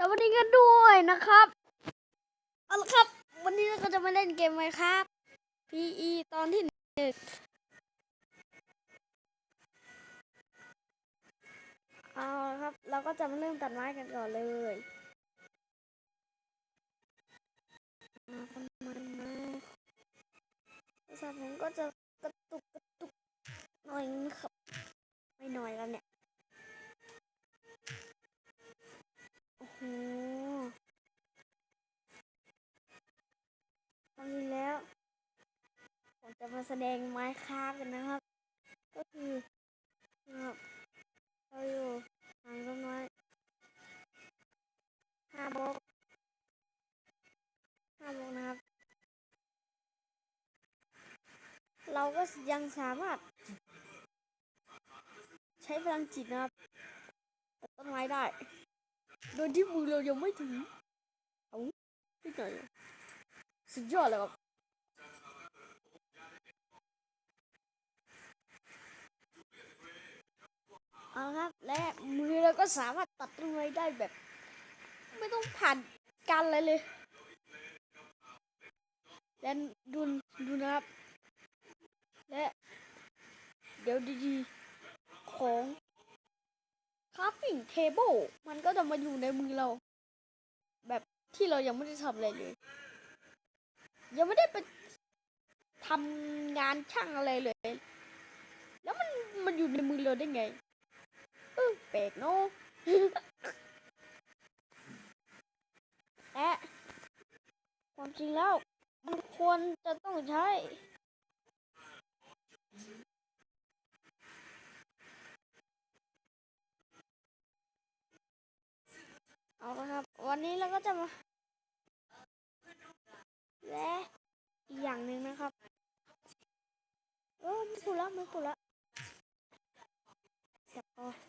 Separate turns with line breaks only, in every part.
สวัสดีกันด้วยนะครับ เอาละครับ วันนี้เราก็จะมาเล่นเกมไหมครับ PE ตอนที่หนึ่งเอาครับ เราก็จะมาเริ่มตัดไม้กันก่อนเลยมาประมาณมาโทรศัพท์ผมก็จะกระตุกกระตุกหน่อยนะครับ ไม่หน่อยแล้วเนี่ย โหตอนนี้แล้ว ผมจะมาแสดงไม้ค้ากันนะครับ ก็คือนะครับเราอยู่ทางต้นไม้ห้าบล็อกห้าบล็อกนะครับ เราก็ยังสามารถ ใช้พลังจิตนะครับต้นไม้ได้ โดยที่มือเรายังไม่ถึงเอาไม่ไงอะสุดยอดเลยครับเอาละครับและมือเราก็สามารถตัดต้นไม้ได้แบบ ไม่ต้องผ่านการอะไรเลยและดูดูนะครับ และ เดี๋ยวดีๆของ สิ่งเทเบิลมันก็จะมาอยู่ในมือเรา แบบที่เรายังไม่ได้ทำอะไรเลย ยังไม่ได้ไปทำงานช่างอะไรเลย แล้วมันมันอยู่ในมือเราได้ไงเออแปลกเนาะและความจริงแล้วมันควรจะต้องใช้ เอาละครับ วันนี้เราก็จะมา และอีกอย่างหนึ่งนะครับเออไม่พูดละไม่พูดละเสียบคอ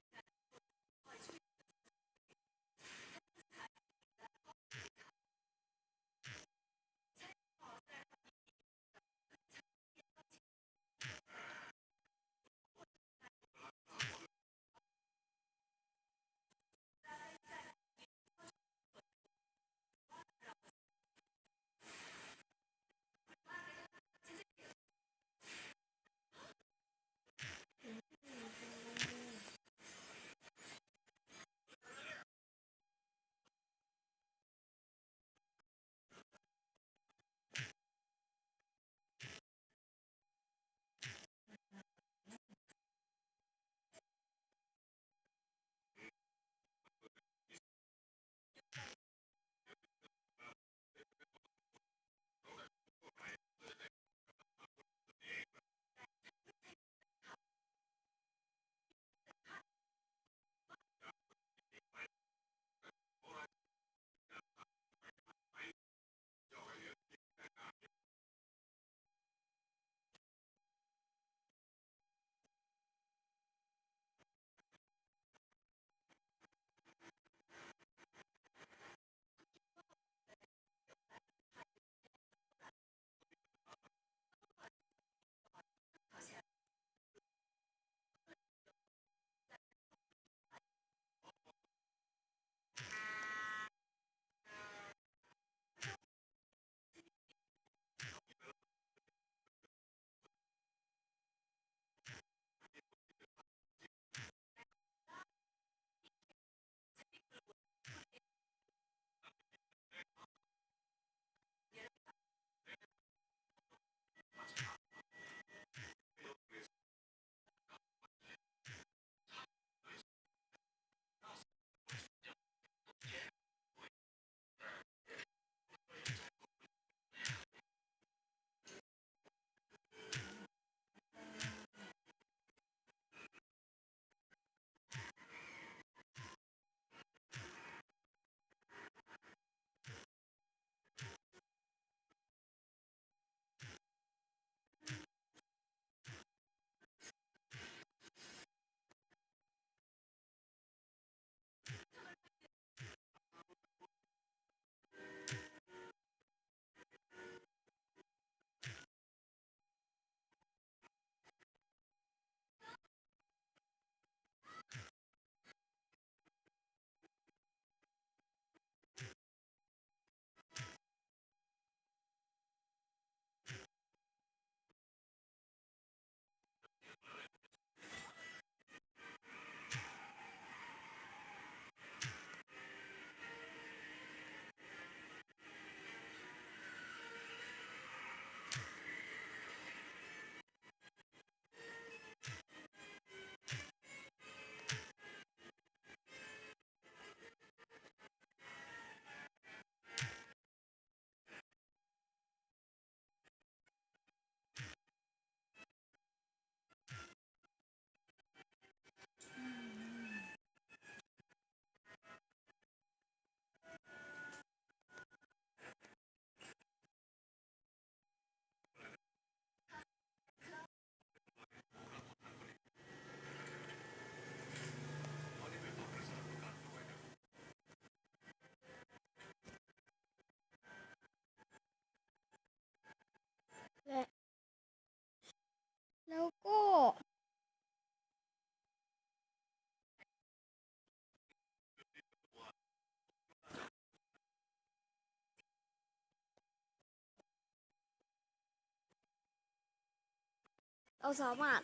เราสามารถ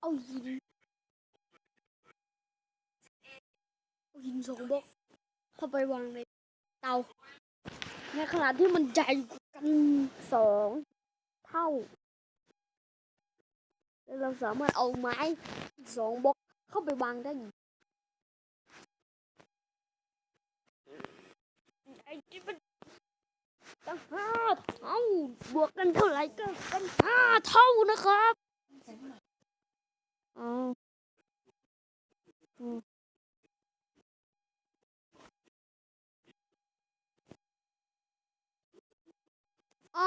เอาหิน เอาหินสองบล็อกเข้าไปวางในเตา ในขณะที่มันใหญ่กว่ากันสองเท่าแล้วเราสามารถเอาไม้สองบล็อกเข้าไปวางได้ไอ้ที่มัน ตั้งห้าเท่าบวกกันเท่าไหร่ก็กันห้าเท่านะครับอ๋ออืมอ๋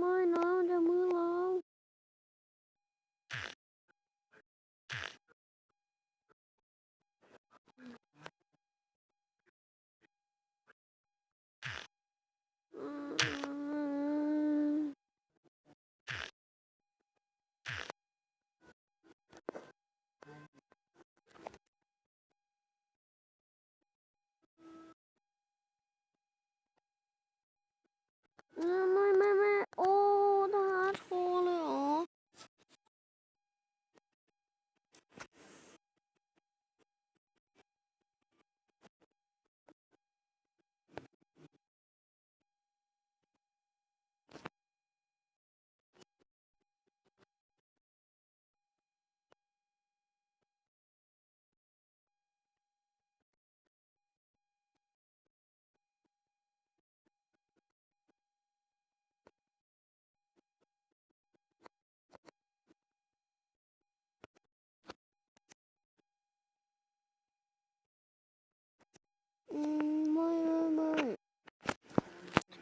my name to Mulo. No, mm. no.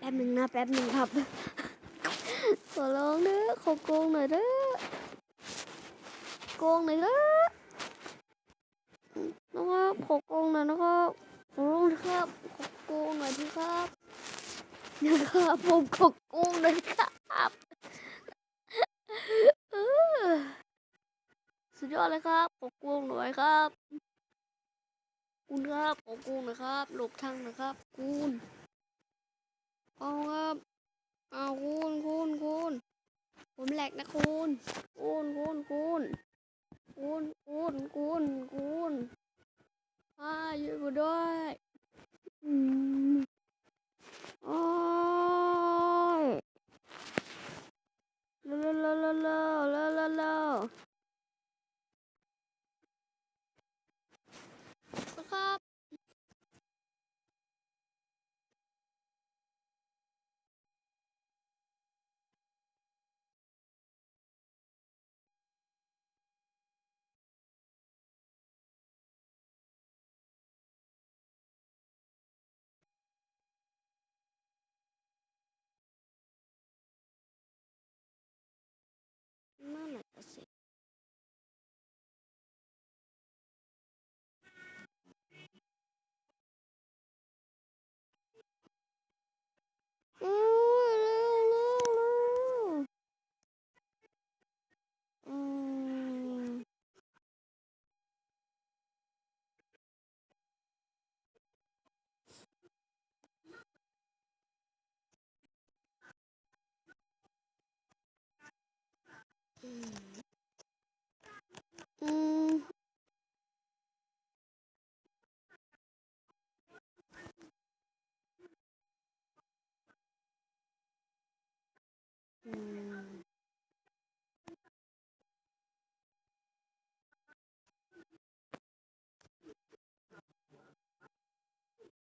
ป๊บหนึ่งนะแป๊บหนึ่งครับขอร้องเด้อขอโกงหน่อยเด้อโกงหน่อยเด้อนะครับขอโกงหน่อยนะครับขอร้องนะครับขอโกงหน่อยที่ครับนะครับผมขอโกงหน่อยครับสุดยอดเลยครับขอโกงหน่อยครับคุณครับขอกูหนะครับหลบทางนะครับคุณ เอาครับเอาคูณคูณคูณผมแหลกนะคูณคูณคูณคูณคูณคูณคูณคูณอาอยู่กูด้วยอืมอ้ยลาลลล